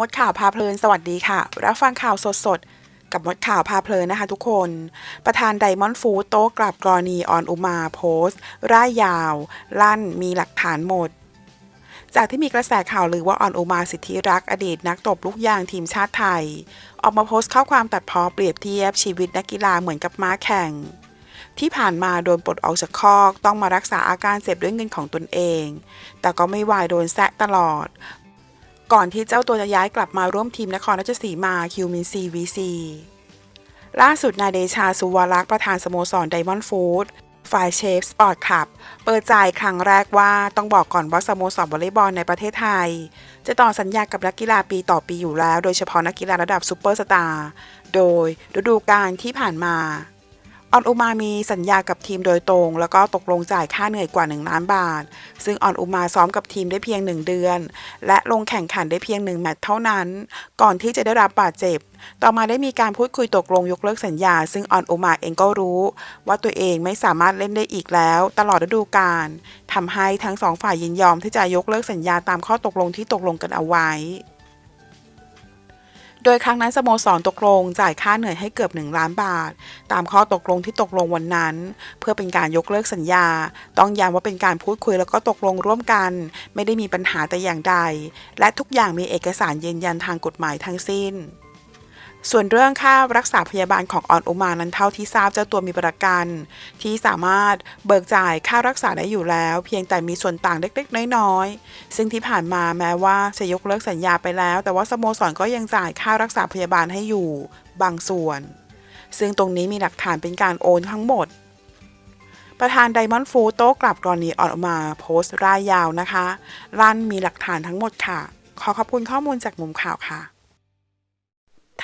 มดข่าวพาเพลินสวัสดีค่ะ รับฟังข่าวสดๆกับมดข่าวพาเพลินนะคะทุกคน ประธานไดมอนด์ฟูโต้กลับกรณีออนอุมาโพสต์ ร่ายยาว ลั่นมีหลักฐานหมด จากที่มีกระแสข่าวลือว่าออนอุมาสิทธิรักอดีตนักตบลูกยางทีมชาติไทย ออกมาโพสต์ข้อความตัดพ้อเปรียบเทียบชีวิตนักกีฬาเหมือนกับม้าแข่งที่ผ่านมาโดนปลดออกจากคอก ต้องมารักษาอาการเจ็บด้วยเงินของตนเอง แต่ก็ไม่วายโดนแซะตลอด ก่อนที่เจ้าตัวจะย้ายกลับมาร่วมทีมนครราชสีมาคิวมินซีวีซีล่าสุดนายเดชาสุวรรักษ์ประธานสโมสรไดมอนด์ฟู้ดฝ่ายเชฟสปอร์ตคลับ เปิดใจครั้งแรกว่าต้องบอกก่อนว่าสโมสรวอลเลย์บอลในประเทศไทย จะต่อสัญญากับนักกีฬาปีต่อปีอยู่แล้ว โดยเฉพาะนักกีฬาระดับซูเปอร์สตาร์ โดยฤดูกาลที่ผ่านมา ออนอุมามีสัญญากับทีมโดยตรง แล้วก็ตกลงจ่ายค่าเหนื่อยกว่า 1 ล้านบาท ซึ่งออนอุมาซ้อมกับทีมได้เพียง 1 เดือน และลงแข่งขันได้เพียง 1 แมตช์เท่านั้น ก่อนที่จะได้รับบาดเจ็บ ต่อมาได้มีการพูดคุยตกลงยกเลิกสัญญา ซึ่งออนอุมาเองก็รู้ ว่าตัวเองไม่สามารถเล่นได้อีกแล้ว ตลอดฤดูกาลทำให้ทั้งสองฝ่ายยินยอมที่จะยกเลิกสัญญาตามข้อตกลงที่ตกลงกันเอาไว้ โดยครั้งนั้นสโมสรตกลงจ่ายค่าเหนื่อยให้เกือบ 1 ล้านบาท ตามข้อตกลงที่ตกลงวันนั้น เพื่อเป็นการยกเลิกสัญญา ต้องย้ำว่าเป็นการพูดคุยแล้วก็ตกลงร่วมกัน ไม่ได้มีปัญหาแต่อย่างใด และทุกอย่างมีเอกสารยืนยันทางกฎหมายทั้งสิ้น ส่วนเรื่องค่ารักษาพยาบาลของออนอุมานั้นเท่าที่ทราบเจ้าตัวมีประกัน ที่สามารถเบิกจ่ายค่ารักษาได้อยู่แล้ว เพียงแต่มีส่วนต่างเล็กๆ น้อยๆ ซึ่งที่ผ่านมาแม้ว่าจะยกเลิกสัญญาไปแล้ว แต่ว่าสโมสรก็ยังจ่ายค่ารักษาพยาบาลให้อยู่บางส่วน ซึ่งตรงนี้มีหลักฐานเป็นการโอนทั้งหมด ประธานไดมอนด์ฟูโต้กลับกรณีออกมาโพสต์รายยาวนะคะลั่นมีหลักฐานทั้งหมดค่ะ ขอขอบคุณข้อมูลจากมุมข่าวค่ะ